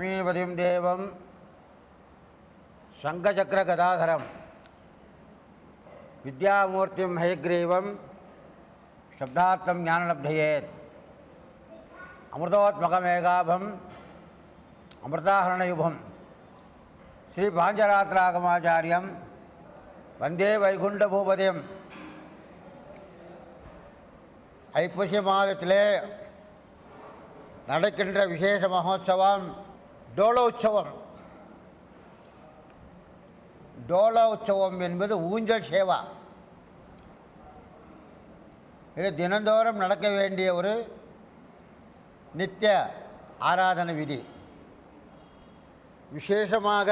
லக்ஷ்மீபதிம் தேவம் சங்கச்சக்கரகதாதரம் வித்யாமூர்த்திம் ஹயக்ரீவம் சப்தார்த்தம் ஞானலப்தயேத் அமிர்தோத்மகமேகாபம் அமிர்தாஹரணயுகம் ஸ்ரீ பாஞ்சராத்திராகமாச்சாரியம் வந்தே வைகுண்ட பூபதியம் ஐப்பசிய மாதத்திலே நடக்கின்ற விசேஷ மகோத்சவம் டோல உற்சவம் டோல உற்சவம் என்பது ஊஞ்சல் சேவா. இது தினந்தோறும் நடக்க வேண்டிய ஒரு நித்திய ஆராதனை விதி. விசேஷமாக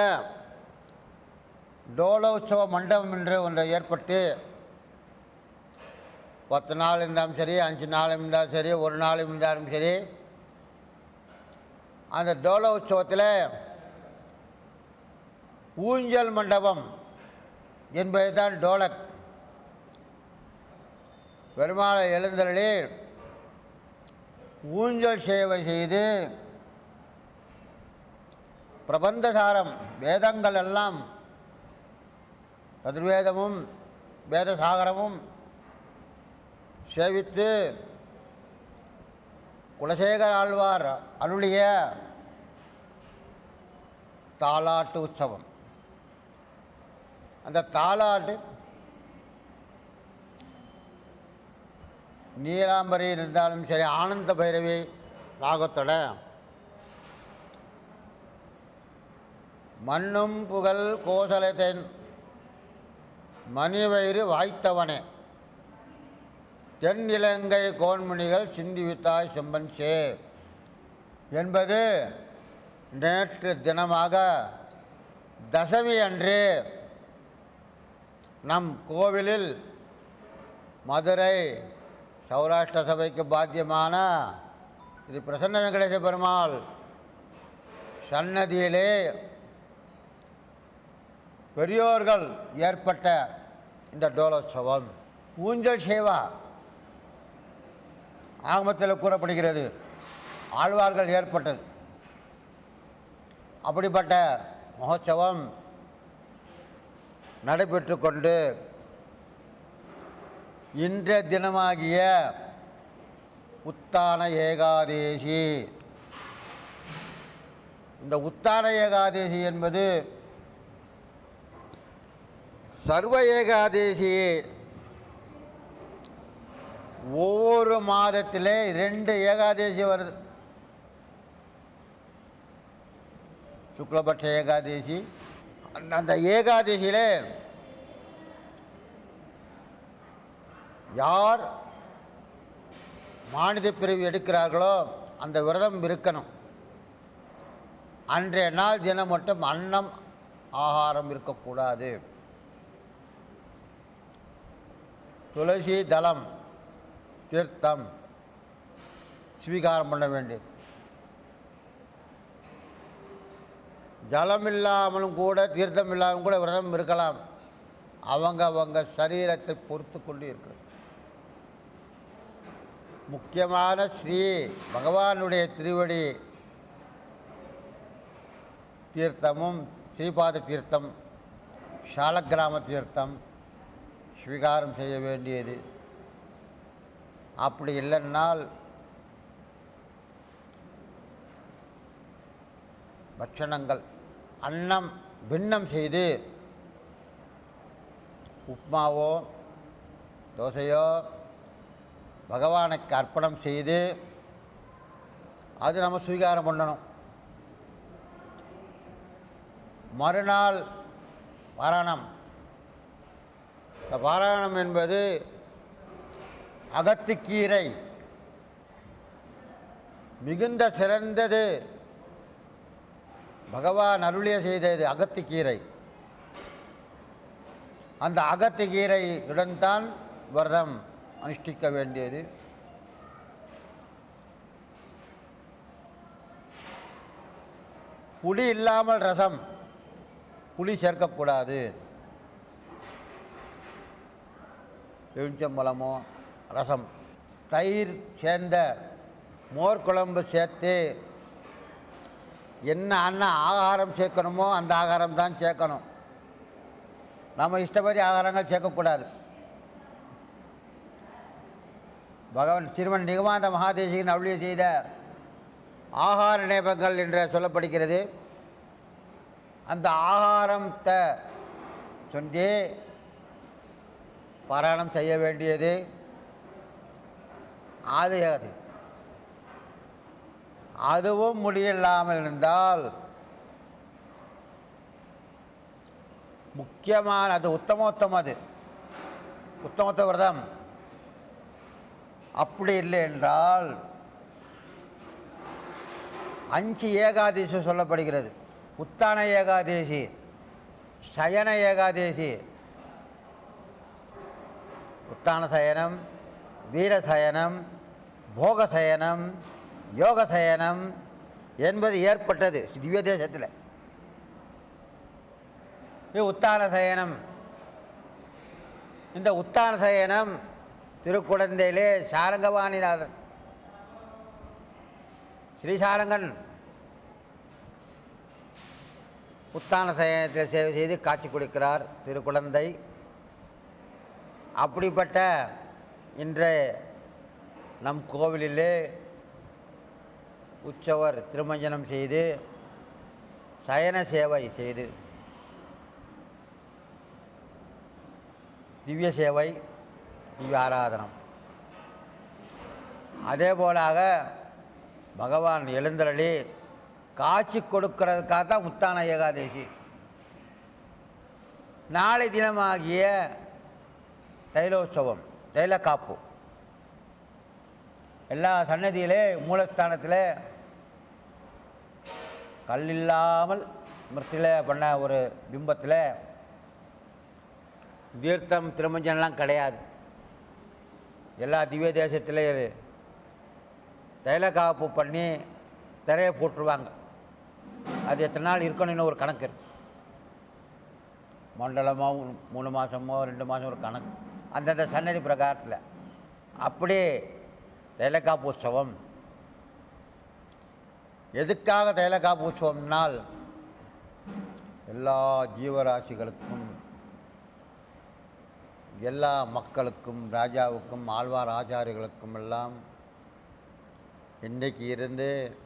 டோல மண்டபம் என்று ஒன்று ஏற்பட்டு பத்து நாள் இருந்தாலும் சரி அஞ்சு நாள் இருந்தாலும் சரி ஒரு நாள் இருந்தாலும் சரி அந்த டோல உற்சவத்தில் ஊஞ்சல் மண்டபம் என்பது தான் டோலக் பெருமாளை எழுந்தருளி ஊஞ்சல் சேவை செய்து பிரபந்தசாரம் வேதங்கள் எல்லாம் சதுர்வேதமும் வேதசாகரமும் சேவித்து குலசேகர ஆழ்வார் அருளிய தாலாட்டு உற்சவம். அந்த தாலாட்டு நீலாம்பரி இருந்தாலும் சரி ஆனந்த பைரவி ராகத்தோட மண்ணும் புகழ் கோசலத்தென் மணிவயிறு வாய்த்தவனே. தென் இலங்கை கோன்மணிகள் சிந்திவித்தாய் செம்பன் சே என்பது நேற்று தினமாக தசமி அன்று நம் கோவிலில் மதுரை சௌராஷ்டிர சபைக்கு பாத்தியமான இது பிரசன்ன வெங்கடேச பெருமாள் சன்னதியிலே பெரியோர்கள் ஏற்பட்ட இந்த டோலோத்சவம். ஊஞ்சல் சேவா ஆகமத்தில் கூறப்படுகிறது. ஆழ்வார்கள் ஏற்பட்டது. அப்படிப்பட்ட மகோத்சவம் நடைபெற்று கொண்டு இன்றைய தினமாகிய உத்தான ஏகாதேசி. இந்த உத்தான ஏகாதேசி என்பது சர்வ ஏகாதேசி ஒவ்வொரு மாதத்திலே ரெண்டு ஏகாதேசி வருது. சுக்லபட்ச ஏகாதசி அந்த ஏகாதசியில் யார் மானித பிரிவு எடுக்கிறார்களோ அந்த விரதம் இருக்கணும். அன்றைய நாள் தினம் மட்டும் அன்னம் ஆகாரம் இருக்கக்கூடாது. துளசி தலம் தீர்த்தம் ஸ்வீகாரம் பண்ண வேண்டியது ஜலம் இல்லாமலும் கூட தீர்த்தம் இல்லாமல் கூட விரதம் இருக்கலாம். அவங்க அவங்க சரீரத்தை பொறுத்து கொண்டு இருக்கிறது முக்கியமான ஸ்ரீ பகவானுடைய திருவடி தீர்த்தமும் ஸ்ரீபாத தீர்த்தம் சாலக்கிராம தீர்த்தம் ஸ்வீகாரம் செய்ய வேண்டியது. அப்படி இல்லைன்னால் பட்சணங்கள் அன்னம் பின்னம் செய்து உப்மாவோ தோசையோ பகவானுக்கு அர்ப்பணம் செய்து அது நம்ம ஸ்வீகாரம் பண்ணணும். மறுநாள் பாராயணம் இந்த பாராயணம் என்பது அகத்துக்கீரை மிகுந்த சிறந்தது. பகவான் அருளிய செய்தது அகத்துக்கீரை. அந்த அகத்துக்கீரையுடன் தான் விரதம் அனுஷ்டிக்க வேண்டியது. புளி இல்லாமல் ரசம் புளி சேர்க்கக்கூடாது. எலுமிச்சம்பழமோ ரசம் தயிர் சேர்ந்த மோர் குழம்பு சேர்த்து என்ன அண்ணா ஆகாரம் சேர்க்கணுமோ அந்த ஆகாரம் தான் சேர்க்கணும். நம்ம இஷ்டப்படி ஆகாரங்கள் சேர்க்கக்கூடாது. பகவான் சிறுவன் நிகமாந்த மகாதேசிகன் அருளிய செய்த ஆகார நேபங்கள் என்று சொல்லப்படுகிறது. அந்த ஆகாரத்தை சொல்லி பாராயணம் செய்ய வேண்டியது. அது அதுவும் முடியில்லாமல் இருந்தால் முக்கியமான அது உத்தமோத்தம் அது. உத்தமோத்த விரதம். அப்படி இல்லை என்றால் அஞ்சு ஏகாதேசி சொல்லப்படுகிறது. உத்தான ஏகாதேசி சயன ஏகாதேசி உத்தான சயனம் வீரசயனம் போகசயனம் யோகசயனம் என்பது ஏற்பட்டது திவ்ய தேசத்தில். இது உத்தான சயனம். இந்த உத்தான சயனம் திருக்குழந்தையிலே சாரங்கவாணிநாதன் ஸ்ரீசாரங்கன் உத்தான சயனத்தில் சேவை செய்து காட்சி கொடுக்கிறார் திருக்குழந்தை அப்படிப்பட்ட இன்றைய நம் கோவிலிலே உற்சவர் திருமஞ்சனம் செய்து சயன சேவை செய்து. திவ்ய சேவை திவ்ய ஆராதனம். அதே போலாக பகவான் எழுந்தருளி காட்சி கொடுக்கறதுக்காக தான் உத்தான ஏகாதேசி. நாளை தினமாகிய தைலோற்சவம் தைலக்காப்பு. எல்லா சன்னதியிலே மூலஸ்தானத்தில் கல் இல்லாமல் மிருத்தியில் பண்ண ஒரு பிம்பத்தில் தீர்த்தம் திருமஞ்சனெலாம் கிடையாது. எல்லா திவ்ய தேசத்திலே தைலக்காப்பு பண்ணி திரையை போட்டுருவாங்க. அது எத்தனை நாள் இருக்கணும்னு ஒரு கணக்கு இருக்குது மண்டலமோ மூணு மாதமோ ரெண்டு மாதம் ஒரு கணக்கு. அந்தந்த சன்னதி பிரகாரத்தில். அப்படியே தைலக்காப்பு உற்சவம் எதுக்காக தைலக்காப்பு உற்சவம்னால் எல்லா ஜீவராசிகளுக்கும் எல்லா மக்களுக்கும் ராஜாவுக்கும் ஆழ்வார் ஆச்சாரிகளுக்கும் எல்லாம் இன்றைக்கு இருந்து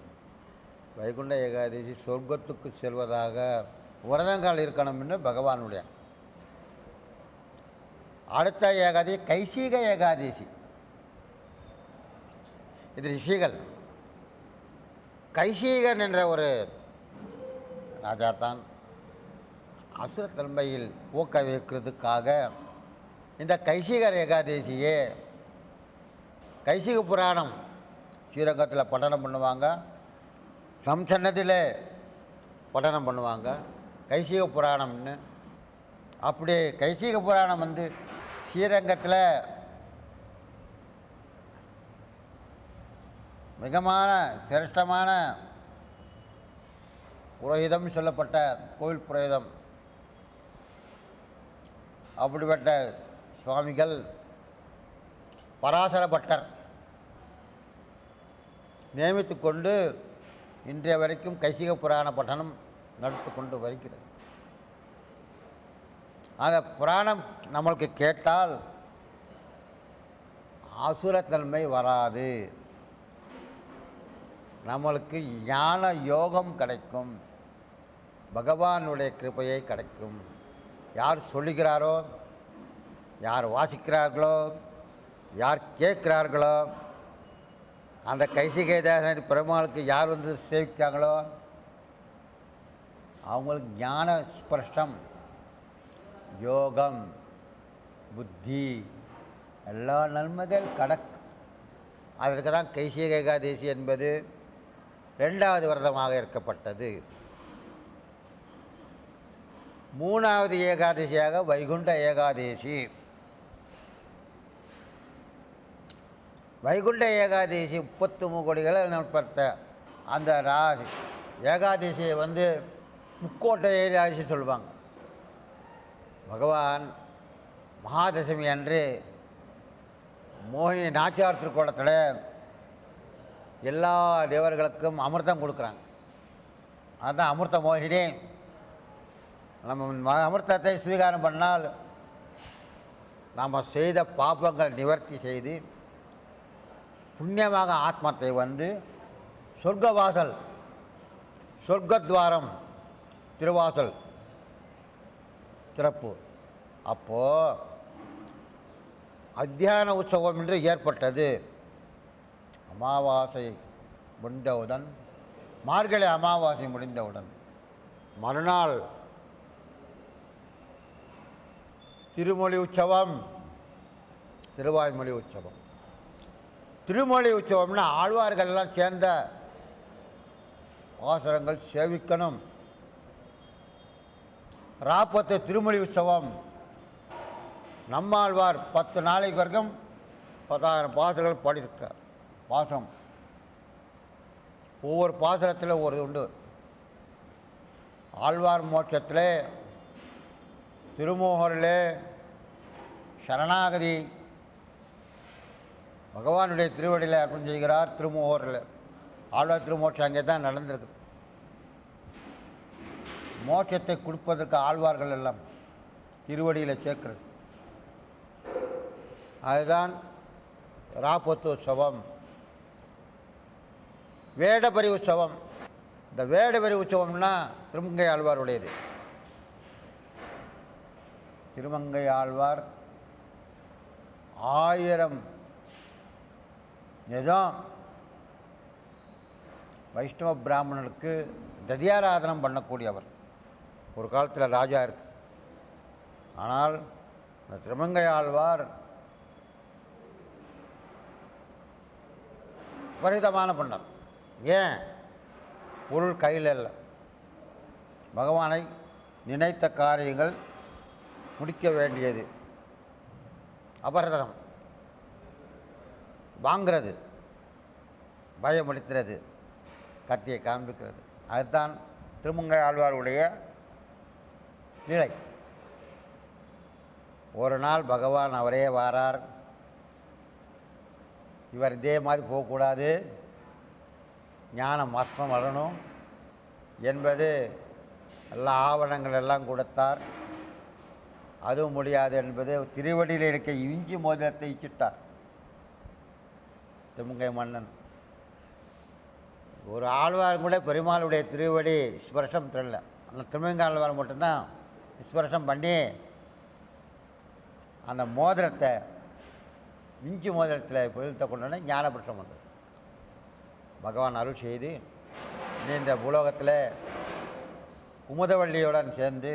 வைகுண்ட ஏகாதசி சொர்க்கத்துக்கு செல்வதாக விரதங்கள் இருக்கணும்னு பகவானுடைய. அடுத்த ஏகாதசி கைசீக ஏகாதசி. இது ரிஷிகள் கைசீகன் என்ற ஒரு ராஜா தான் அசுரத்தன்மையில் ஊக்க வைக்கிறதுக்காக இந்த கைசிகர் ஏகாதசியே கைசிக புராணம் ஸ்ரீரங்கத்தில் பட்டனம் பண்ணுவாங்க. நம் சன்னதியில் பட்டனம் பண்ணுவாங்க. கைசிக புராணம்னு. அப்படி கைசிக புராணம் வந்து ஸ்ரீரங்கத்தில் மிகமான சிரேஷ்டமான புரோகிதம் சொல்லப்பட்ட கோவில் புரோகிதம். அப்படிப்பட்ட சுவாமிகள் பராசர பட்டர் நியமித்து கொண்டு இன்றைய வரைக்கும் கைசிக புராண பட்டணம் நடத்து கொண்டு வருகிறது. அந்த புராணம் நம்மளுக்கு கேட்டால் அசுரத்தன்மை வராது. நம்மளுக்கு ஞான யோகம் கிடைக்கும். பகவானுடைய கிருபையை கிடைக்கும். யார் சொல்லுகிறாரோ யார் வாசிக்கிறார்களோ யார் கேட்கிறார்களோ அந்த கைசிகை பெருமாளுக்கு யார் வந்து சேவிக்கிறாங்களோ அவங்களுக்கு ஞான ஸ்பர்ஷம் யோகம் புத்தி எல்லா நன்மைகள் கடக் அதற்கு தான் கைசிக ஏகாதேசி என்பது ரெண்டாவது விரதமாக இருக்கப்பட்டது. மூணாவது ஏகாதசியாக வைகுண்ட ஏகாதசி. வைகுண்ட ஏகாதசி முப்பத்து முக்கோடிகளை நட்பத்த அந்த ராசி ஏகாதசியை வந்து முக்கோட்டை ஏகாதசி சொல்லுவாங்க. பகவான் மகாதசமி அன்று மோகினி நாச்சியார் திருக்கோலத்தில் எல்லா தேவர்களுக்கும் அமிர்தம் கொடுக்குறாங்க. அதுதான் அமிர்த மோகினி. நம்ம ம- அமிர்தத்தை ஸ்வீகாரம் பண்ணால் நாம் செய்த பாப்பங்கள் நிவர்த்தி செய்து புண்ணியமாக ஆத்மத்தை வந்து சொர்க்கவாசல் சொர்க்கத்வாரம் திருவாசல் திறப்பு. அப்போது அத்தியான உற்சவம் என்று ஏற்பட்டது. அமாவாசை முடிந்தவுடன் மார்கழி அமாவாசை முடிந்தவுடன் மறுநாள் திருமொழி உற்சவம் திருவாய்மொழி உற்சவம். திருமொழி உற்சவம்னா ஆழ்வார்கள் எல்லாம் சேர்ந்த பாசுரங்கள் சேவிக்கணும். ராப்பத்து திருமொழி உற்சவம் நம்மாழ்வார் பத்து நாளைக்கு வரைக்கும் பத்தாயிரம் பாசுரங்கள் பாடியிருக்கிறார். பாசம் ஒவ்வொரு பாசனத்தில் ஒரு உண்டு. ஆழ்வார் மோட்சத்தில் திருமோகரில் சரணாகதி. பகவானுடைய திருவடியில் அர்ப்பணம் செய்கிறார் திருமோகரில். ஆழ்வார் திருமோட்சம் அங்கே தான் நடந்திருக்கு. மோட்சத்தை கொடுப்பதற்கு ஆழ்வார்கள் எல்லாம் திருவடியில் சேர்க்கிறது. அதுதான் ராப்பத்து வேடபரி உற்சவம் இந்த வேடபரி உற்சவம்னா திருமங்கை ஆழ்வாருடையது. திருமங்கை ஆழ்வார் ஆயிரம் நிதம் வைஷ்ணவ பிராமணனுக்கு ததியாராதனம் பண்ணக்கூடியவர். ஒரு காலத்தில் ராஜா இருக்கு. ஆனால் இந்த திருமங்கை ஆழ்வார் விபரீதமான பண்ணார். ஏன்? பொருள் கையில் இல்லை. பகவானை நினைத்த காரியங்கள் முடிக்க வேண்டியது. அபரதனம். வாங்கிறது. பயமுடுத்துறது கத்தியை காண்பிக்கிறது. அதுதான் திருமங்கை ஆழ்வாருடைய நிலை. ஒரு நாள் பகவான் அவரே வாரார். இவர் இதே மாதிரி போகக்கூடாது. ஞானம் மஸ்தம் வரணும் என்பது எல்லா ஆவணங்கள் எல்லாம் கொடுத்தார். அதுவும் முடியாது என்பது திருவடியில் இருக்க இஞ்சி மோதிரத்தை இச்சிட்டார். திருமுங்கை மன்னன். ஒரு ஆழ்வார் கூட பெருமாளுடைய திருவடி ஸ்பர்ஷம் தெரில அந்த திருமங்க ஆழ்வார் மட்டும்தான் ஸ்பர்ஷம் பண்ணி அந்த மோதிரத்தை இஞ்சி மோதிரத்தில் பொழுத்த கொண்டோன்னே ஞானபுருஷம் வந்தது. பகவான் அருள் செய்து நீ இந்த பூலோகத்தில் குமுதவள்ளியுடன் சேர்ந்து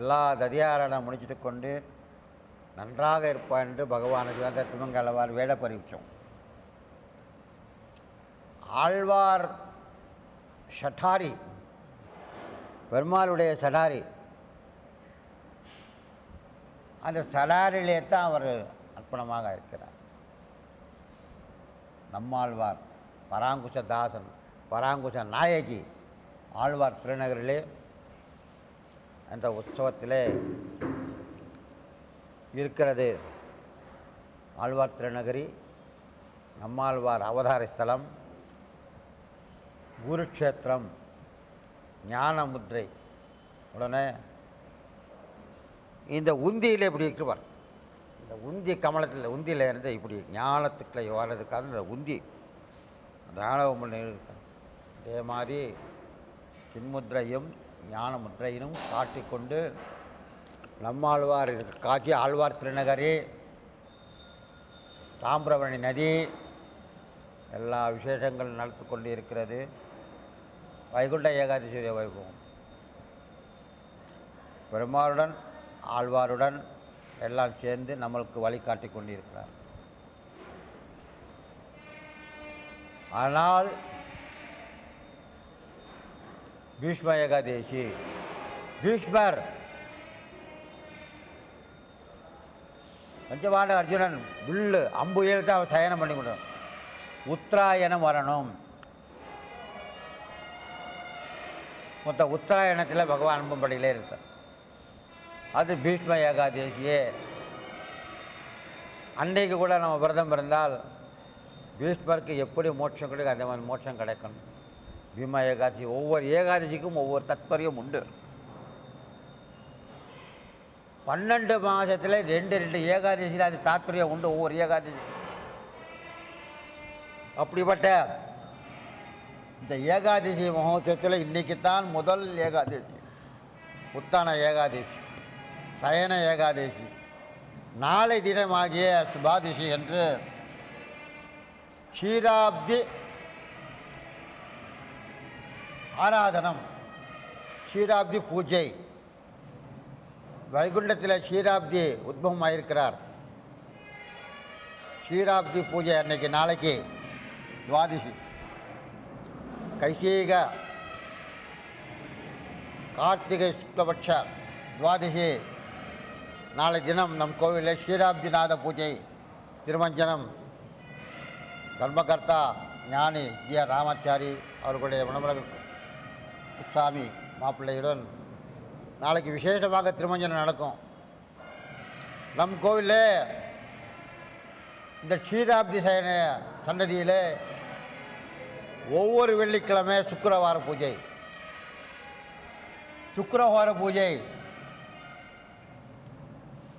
எல்லா ததியாரணம் முடிச்சிட்டு கொண்டு நன்றாக இருப்பான் என்று பகவானுக்கு அந்த திருமங்கலவார் வேட பரிவிச்சோம் ஆழ்வார் ஷட்டாரி பெருமாளுடைய சடாரி. அந்த சடாரிலே தான் அவர் அர்ப்பணமாக இருக்கிறார். நம்மாழ்வார். பராங்குச தாசன் பராங்குஷ நாயகி ஆழ்வார் திருநகரிலே அந்த உற்சவத்திலே இருக்கிறது. ஆழ்வார் திருநகரி நம்மாழ்வார் அவதார ஸ்தலம் குருக்ஷேத்திரம் ஞானமுத்ரை. உடனே இந்த உந்தியில் இப்படி இருக்குவார். இந்த உந்தி கமலத்தில் உந்தியில் இருந்து இப்படி ஞானத்துக்களை வர்றதுக்காக இந்த உந்தி தானவ பண்ணி இருக்கு. அதே மாதிரி சின்முத்திரையும் ஞான முத்திரையினும் காட்டிக்கொண்டு நம்மாழ்வார் இருக்க காட்சி ஆழ்வார் திருநகரி தாமிரபரணி நதி எல்லா விசேஷங்கள் நடத்தி கொண்டு இருக்கிறது வைகுண்ட ஏகாதசி வைபவம் பெருமாளுடன் ஆழ்வாருடன் எல்லாம் சேர்ந்து நம்மளுக்கு வழிகாட்டி கொண்டிருக்கிறார் ஆனால் பீஷ்ம ஏகாதேசி பீஷ்மர் பஞ்சபாண்ட அர்ஜுனன் வில்லு அம்பு ஏழு தான் சயனம் பண்ணி கொண்டு உத்தராயணம் வரணும். மொத்த உத்தராயணத்தில் பகவான் அன்பும்படியிலே இருக்கார் அது பீஷ்ம ஏகாதேசியே. அன்றைக்கு கூட நம்ம விரதம் இருந்தால் பீஷ்மருக்கு எப்படி மோட்சம் கிடைக்கும் அந்த மாதிரி மோட்சம் கிடைக்கணும். பீமா ஏகாதசி ஒவ்வொரு ஏகாதசிக்கும் ஒவ்வொரு தத்பரியம் உண்டு. பன்னெண்டு மாதத்தில் ரெண்டு ரெண்டு ஏகாதசியில் அது தாத்பரியம் உண்டு ஒவ்வொரு ஏகாதசி. அப்படிப்பட்ட இந்த ஏகாதசி மகோத்சவத்தில் இன்னைக்கு தான் முதல் ஏகாதசி. உத்தான ஏகாதசி சயன ஏகாதசி. நாளை தினமாகிய சுபாதிசி என்று க்ஷீராப்தி ஆராதனம் க்ஷீராப்தி பூஜை. வைகுண்டத்தில் க்ஷீராப்தி உத்பவம் ஆயிருக்கிறார் க்ஷீராப்தி பூஜை அன்னைக்கு நாளைக்கு துவாதிசி. கைசீக கார்த்திகை சுக்லபட்ச துவாதிசி. நாளை தினம் நம் கோவிலில் ஸ்ரீராப்திநாத பூஜை திருமஞ்சனம் கர்மகர்த்தா ஞானி ஜி ஆர். ராமாச்சாரி அவர்களுடைய மணமரக சாமி மாப்பிள்ளையுடன் நாளைக்கு விசேஷமாக திருமஞ்சனம் நடக்கும். நம் கோவிலில் இந்த க்ஷீராப்தி சயன சன்னதியில் ஒவ்வொரு வெள்ளிக்கிழமை சுக்கரவார பூஜை. சுக்கரஹோர பூஜை.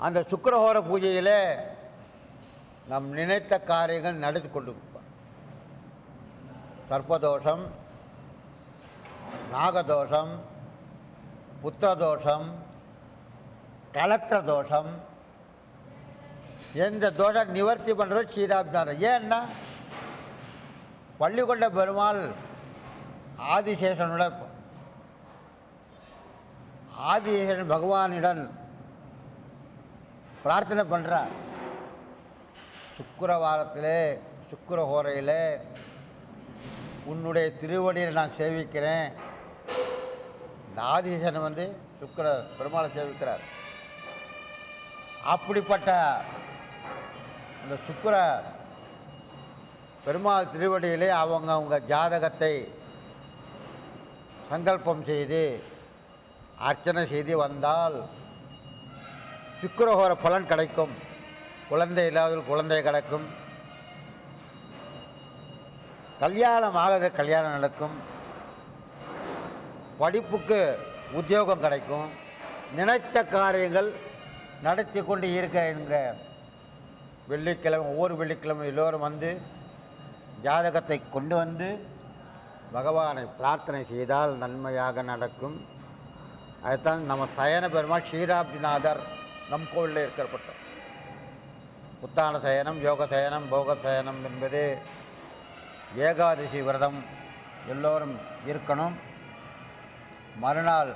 அந்த சுக்கரஹோர பூஜையில் நம் நினைத்த காரியங்கள் நடத்தி கொண்டு சர்ப்பதோஷம் நாகதோஷம் புத்திரதோஷம் கலத்திர தோஷம் எந்த தோஷம் நிவர்த்தி பண்ணுறது ஸ்ரீராப்தாரம் ஏன்னா பள்ளிக்கொண்ட பெருமாள் ஆதிசேஷனோட ஆதிசேஷன் பகவானிடம் பிரார்த்தனை பண்ணுறார் சுக்கிரவாரத்திலே சுக்கிரஹோரையில் உன்னுடைய திருவடியில் நான் சேவிக்கிறேன். இந்த ஆதிசேஷன் வந்து சுக்கிர பெருமாளை சேவிக்கிறார். அப்படிப்பட்ட அந்த சுக்கிர பெருமாள் திருவடியிலே அவங்க அவங்க ஜாதகத்தை சங்கல்பம் செய்து அர்ச்சனை செய்து வந்தால் சுக்கிரஹோர பலன் கிடைக்கும். குழந்தை இல்லாதவர்கள் குழந்தை கிடைக்கும். கல்யாணம் ஆகிற கல்யாணம் நடக்கும். படிப்புக்கு உத்தியோகம் கிடைக்கும். நினைத்த காரியங்கள் நடத்தி கொண்டு இருக்கிற வெள்ளிக்கிழமை ஒவ்வொரு வெள்ளிக்கிழமை எல்லோரும் வந்து ஜாதகத்தை கொண்டு வந்து பகவானை பிரார்த்தனை செய்தால் நன்மையாக நடக்கும். அதுதான் நம்ம சயன பெருமாள் ஸ்ரீராப்திநாதர் நம் கோவிலில் இருக்கப்பட்டோம் உத்தான சயனம் யோக சயனம் போக சயனம் என்பது ஏகாதசி விரதம் எல்லோரும் இருக்கணும். மறுநாள்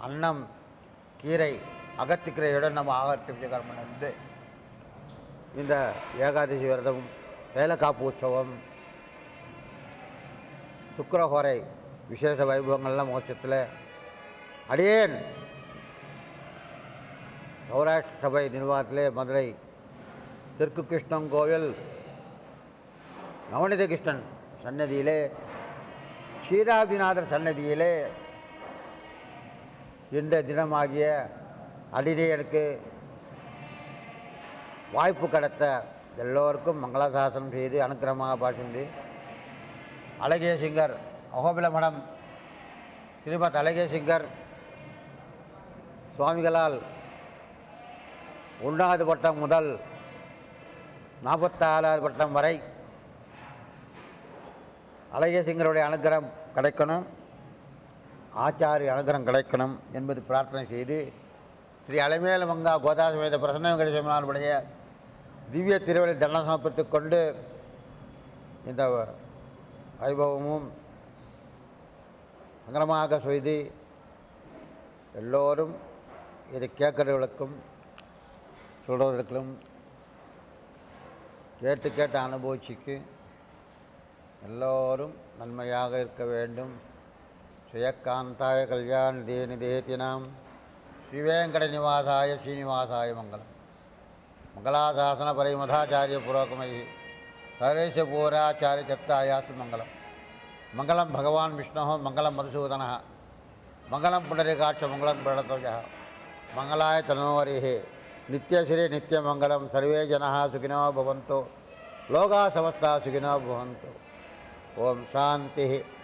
அன்னம் கீரை அகத்திக்கீரையுடன் நம்ம ஆகர்த்தி கர்மம் இருந்து இந்த ஏகாதசி விரதம் தேலக்காப்பு உற்சவம் சுக்கரஹோரை விசேஷ வைபவங்கள்லாம் மோட்சத்தில் அடியேன் சௌராஷ்டிர சபை நிர்வாகத்திலே மதுரை தெற்கு கிருஷ்ணன் கோவில் நவநீத கிருஷ்ணன் சன்னதியிலே ஸ்ரீராபிநாதர் சன்னதியிலே இந்த தினமாகிய அடிதேயனுக்கு வாய்ப்பு கிடைத்த எல்லோருக்கும் மங்களாசாசனம் செய்து அனுக்கிரமாக பாசிந்து அழகிய சிங்கர் அகோபில மடம் ஸ்ரீமத் அழகிய சிங்கர் சுவாமிகளால் ஒன்றாவது பட்டம் முதல் நாற்பத்தாறாவது பட்டம் வரை அழகியசிங்கருடைய அனுகிரகம் கிடைக்கணும். ஆச்சாரிய அனுகிரகம் கிடைக்கணும் என்பது பிரார்த்தனை செய்து ஸ்ரீ அலைமேல மங்கா கோதாசமேத பிரசன்ன வெங்கடேசனாருடைய திவ்ய திருவள்ளி தண்டம் சமர்ப்பித்து கொண்டு இந்த வைபவமும் சங்கரமாக செய்து எல்லோரும் இதை கேட்குறவர்களுக்கும் சொல்கிறவர்களுக்கும் கேட்டு கேட்டு அனுபவிச்சுக்கு எல்லோரும் நன்மையாக இருக்க வேண்டும். சுயக்காந்தாய கல்யாண தேனி தேத்தினாம். ஸ்ரீவேங்கட நிவாசாய ஸ்ரீனிவாசாய மங்களம். மங்களாசாசன பரிமதாச்சாரிய புரோகமை சரேஷ பூராச்சாரிய சப்தாயாசு மங்களம். மங்களம் பகவான் விஷ்ணு மங்களம் மதுசூதன மங்களம் புண்டரிகாட்ச மங்களம் பிரணத்வஜ மங்களாய தனோரிஹே நித்யஸ்ரீ நித்யமங்கலம் சர்வே ஜனா சுகினோ பவந்தோ லோகா சமஸ்தா சுகினோ பவந்தோ. ओम शांति।